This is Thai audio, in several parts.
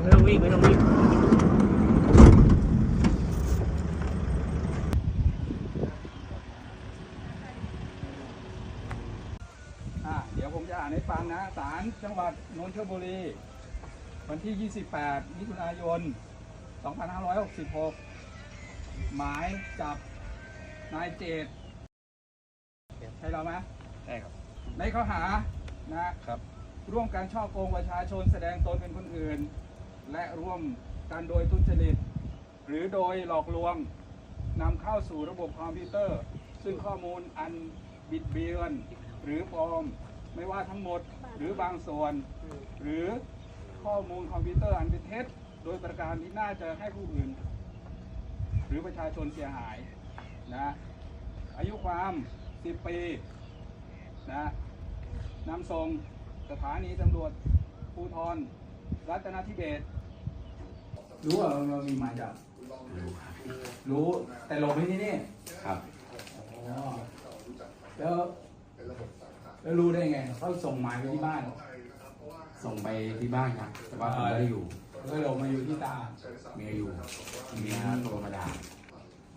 ไม่ต้องวิ่งไม่ต้องวิ่งอะเดี๋ยวผมจะอ่านให้ฟังนะศาลจังหวัดนนทบุรี วันที่ 28 มิถุนายน 2566 หมายจับนายเจตใช่เราไหมใช่ครับ ในข้อหานะครับ ร่วมกันช่อโกงประชาชนแสดงตนเป็นคนอื่น และร่วมกันโดยทุจริต หรือโดยหลอกลวงนำเข้าสู่ระบบคอมพิวเตอร์ ซึ่งข้อมูลอันบิดเบือนหรือปลอมไม่ว่าทั้งหมดหรือบางส่วน หรือข้อมูลคอมพิวเตอร์อันเป็นเท็จ โดยประการที่น่าจะให้ผู้อื่น หรือประชาชนเสียหายนะอายุความ 10 ปีนะนำส่งสถานีตำรวจภูธรรัตนทิเบศ รู้ว่าเรามีหมายจับรู้แต่หลบไม่ที่นี่ครับอ๋อแล้วแล้วรู้ได้ไงเขาส่งหมายไปที่บ้าน ส่งไปที่บ้านครับแต่ว่าผมไม่ได้อยู่ก็หลบมาอยู่ที่ตาเมียอยู่เมียโทรมาด่า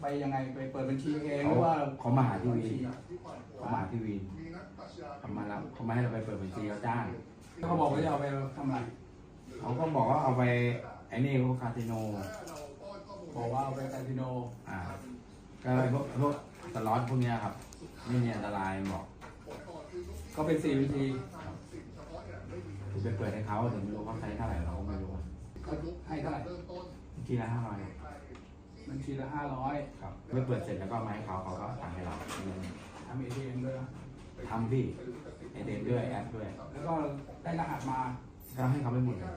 ไปยังไงไปเปิดบัญชีเองหเขารือว่าเขามาหาที่วีนเขามาหาที่วีนเขามารับเขามาให้เราไปเปิดบัญชีเขาจ้างเขาบอกว่าจะเอาไปทำอะไรเขาก็บอกว่าเอาไปไอ้นี่พวกคาสิโนบอกว่าเอาไปคาสิโนอ่าก็ไอ้พวกพวกสล็อตพวกเนี้ยครับไม่มีอันตรายบอกก็เป็นสี่บัญชีผมไปเปิดให้เขาแต่ไม่รู้เขาใช้เท่าไหร่เราก็ไม่รู้เขาให้เท่าไหร่บัญชีละห้าร้อยบัญชีละห้าร้อยครับไปเปิดเสร็จแล้วก็มาให้เขาเขาก็สั่งให้เราทำเอทีเอ็มด้วยนะทำพี่ไอเดนด้วยแอปด้วย แล้วก็ได้รหัสมาก็ให้เขาไม่หมดเลย